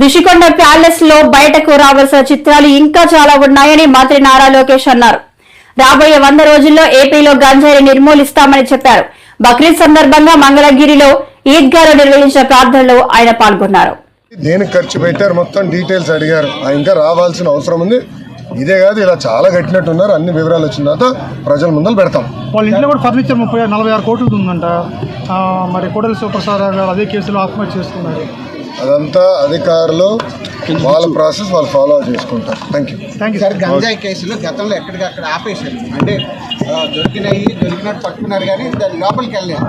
రిషికొండ ప్యాలెస్లో బయటకు రావాల్సిన చిత్రాలు ఇంకా చాలా ఉన్నాయని మంత్రి నారా లోకేష్ అన్నారు. రాబోయే వంద రోజుల్లో ఏపీలో గంజాయిని నిర్మూలిస్తామని చెప్పారు. బక్రీద్ సందర్భంగా మంగళగిరిలో ఈద్గాలో నిర్వహించిన ప్రార్థనలో ఆయన పాల్గొన్నారు. దేనికి ఖర్చు పెట్టారు మొత్తం డీటెయిల్స్ అడిగారు. ఇంకా రావాల్సిన అవసరం ఉంది. ఇదే కాదు ఇలా చాలా కట్టినట్టు ఉన్నారు అన్ని వివరాలు వచ్చిన తర్వాత ప్రజల ముందర పెడతాం. వాళ్ళ ఇంట్లో కూడా ఫర్నిచర్ ముప్పై నలభై ఆరు కోట్లు ఉందంట. ఆ, మరి కోడలి సూపర్స్టార్ గారు అదే కేసులో ఆత్మహత్య చేసుకున్నారు. అదంతా అధికారులు వాళ్ళ ప్రాసెస్ వాళ్ళు ఫాలో చేసుకుంటారు. Thank you thank you sir గంజాయి కేసులు గతంలో ఎక్కడికక్కడ ఆపేశారు. అంటే దొరికినాయి దొరికినట్టు పట్టుకున్నారు కానీ దాని లోపలికి వెళ్ళలేదు.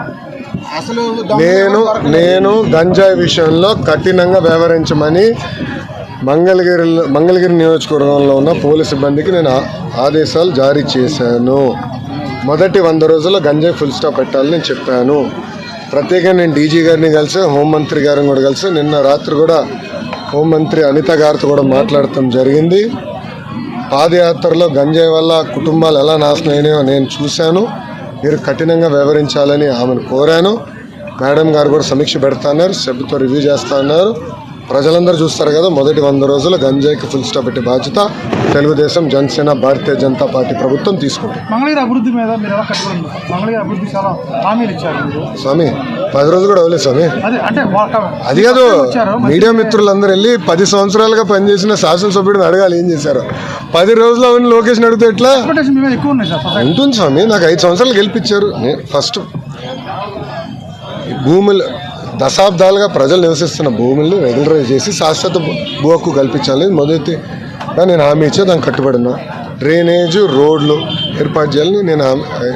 అసలు నేను. నేను గంజాయి విషయంలో కఠినంగా వ్యవహరించమని మంగళగిరి మంగళగిరి నియోజకవర్గంలో ఉన్న పోలీస్ సిబ్బందికి నేను ఆదేశాలు జారీ చేశాను. మొదటి వంద రోజుల్లో గంజాయి ఫుల్ స్టాప్ పెట్టాలని నేను చెప్పాను. ప్రత్యేకంగా నేను డీజీ గారిని కలిసి హోంమంత్రి గారిని కూడా కలిసి నిన్న రాత్రి కూడా హోంమంత్రి అనిత గారితో కూడా మాట్లాడటం జరిగింది. పాదయాత్రలో గంజాయి వల్ల కుటుంబాలు ఎలా నాశనం అయినాయో నేను చూశాను. మీరు కఠినంగా వ్యవహరించాలని ఆమెను కోరాను. మేడం గారు కూడా సమీక్ష పెడతా అన్నారు సభ్యుతో రివ్యూ చేస్తా అన్నారు. ప్రజలందరూ చూస్తారు కదా మొదటి వంద రోజులు గంజాయికి ఫుల్ స్టాప్ పెట్టే బాధ్యత తెలుగుదేశం జనసేన భారతీయ జనతా పార్టీ ప్రభుత్వం తీసుకుంటుంది మంగళగిరి అభివృద్ధి మీద మీరు ఎలా కట్టుబడి ఉన్నారు మంగళగిరి అభివృద్ధి చాలా హామీలు ఇచ్చారు మీరు. స్వామి పది రోజులు కూడా అవ్వలేదు స్వామి. అదే కాదు మీడియా మిత్రులందరూ వెళ్ళి పది సంవత్సరాలుగా పనిచేసిన శాసనసభ్యుడిని అడగాలి ఏం చేశారు. పది రోజులు అవన్నీ లోకేష్ని అడిగితే ఎట్లా? ఉంటుంది స్వామి నాకు ఐదు సంవత్సరాలు గెలిపించారు. ఫస్ట్ భూములు దశాబ్దాలుగా ప్రజలు నివసిస్తున్న భూముల్ని రెగ్యులరైజ్ చేసి శాశ్వత భూ- హక్కు కల్పించాలి మొదటిగా నేను హామీ ఇచ్చే దానికి కట్టుబడినా. డ్రైనేజ్ రోడ్లు ఏర్పాటు చేయాలని నేను హామీ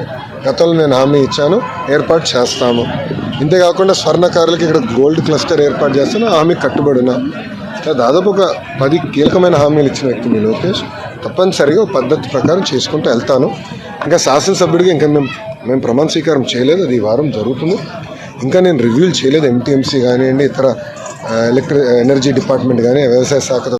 గతంలో నేను హామీ ఇచ్చాను ఏర్పాటు చేస్తాము. ఇంతేకాకుండా స్వర్ణకారులకి ఇక్కడ గోల్డ్ క్లస్టర్ ఏర్పాటు చేస్తాను హామీ కట్టుబడినా. దాదాపు ఒక పది కీలకమైన హామీలు ఇచ్చిన వ్యక్తి మీ లోకేష్. తప్పనిసరిగా పద్ధతి ప్రకారం చేసుకుంటూ వెళ్తాను. ఇంకా శాసనసభ్యుడిగా ఇంకా మేము మేము ప్రమాణ స్వీకారం చేయలేదు అది ఈ వారం జరుగుతుంది. ఇంకా నేను రివ్యూలు చేయలేదు ఎంటీఎంసీ కానివ్వండి ఇతర ఎలక్ట్రి ఎనర్జీ డిపార్ట్మెంట్ కానీ వ్యవసాయ శాఖతో